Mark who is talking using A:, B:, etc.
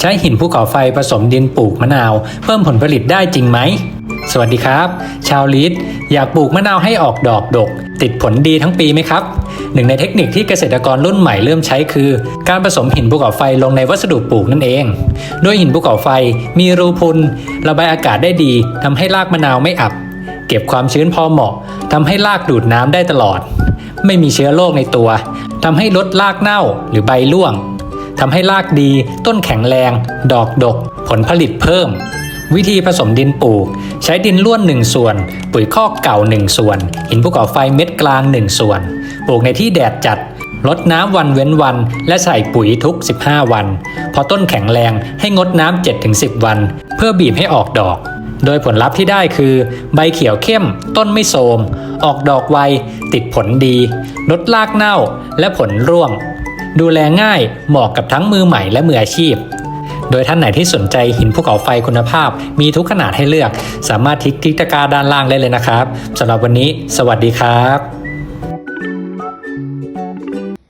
A: ใช้หินภูเขาไฟผสมดินปลูกมะนาว เพิ่มผลผลิตได้จริงไหม สวัสดีครับ ชาวลีดอยากปลูกมะนาวให้ออกดอกดก ติดผลดีทั้งปีไหมครับหนึ่งในเทคนิคที่เกษตรกรรุ่นใหม่เริ่มใช้คือ การผสมหินภูเขาไฟลงในวัสดุปลูกนั่นเอง โดยหินภูเขาไฟมีรูพุนระบายอากาศได้ดีทำให้รากมะนาวไม่อับ เก็บความชื้นพอเหมาะทำให้รากดูดน้ำได้ตลอด ไม่มีเชื้อโรคในตัวทำให้ลดรากเน่าหรือใบร่วง ทำให้รากดี ต้นแข็งแรง ดอกดก ผลผลิตเพิ่ม วิธีผสมดินปลูก ใช้ดินล้วน 1 ส่วน ปุ๋ยคอกเก่า 1 ส่วน หินภูเขาไฟเม็ดกลาง 1 ส่วน ปลูกในที่แดดจัดลดน้ำวันเว้นวัน และใส่ปุ๋ยทุก 15 วัน พอต้นแข็งแรงให้งดน้ำ 7-10 วัน เพื่อบีบให้ออกดอก โดยผลลัพธ์ที่ได้คือ ใบเขียวเข้ม ต้นไม่โทมออกดอกไว ติดผลดี ลดรากเน่า และผลร่วง ดูแลง่ายเหมาะกับทั้งมือใหม่และมืออาชีพ โดยท่านไหนที่สนใจหินภูเขาไฟคุณภาพ มีทุกขนาดให้เลือก สามารถทิกทิกตะกร้าด้านล่างได้เลยนะครับสำหรับวันนี้ สวัสดีครับ